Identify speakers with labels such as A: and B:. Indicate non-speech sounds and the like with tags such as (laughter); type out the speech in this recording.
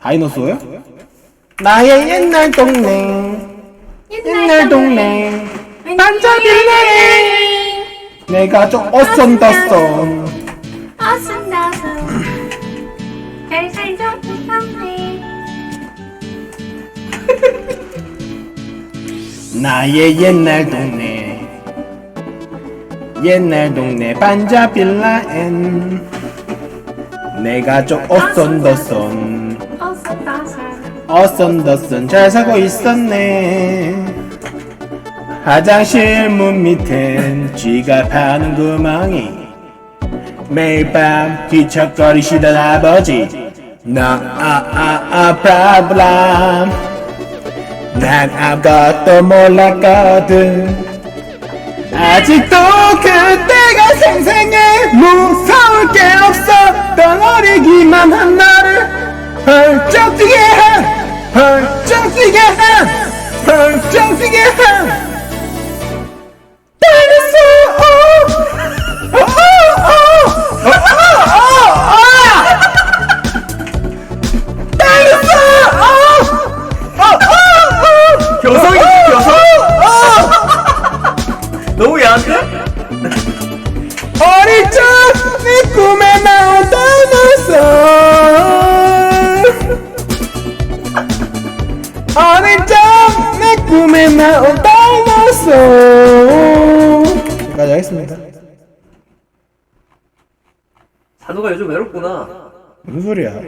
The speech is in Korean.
A: 다이노소요? (laughs) 나의 옛날 동네 옛날 동네 반짝이네. 내가 좀 어썸더썸
B: 어슴다슴 별살 좀 있었네.
A: 나의 옛날 동네 옛날 동네 반자빌라엔. 내가 좀 어썸더썸 어썸더썸 잘 살고 있었네. 화장실 문 밑엔 지갑하는 구멍이 매일 밤 뒤척거리시던 아버지. 나아아아 프라블람 난 아무것도 몰랐거든. 아직도 그때가 생생해. 무서울 게 없어. 떠나리기만 한 나를 펄쩍 뛰게 뛰게 한한
C: 교성이 교성 너무 야한데?
A: 어릴 적 어릴 적내 꿈에 나온 다이너솔 여기까지 하겠습니다.
C: 사도가 요즘 외롭구나.
A: 무슨 소리야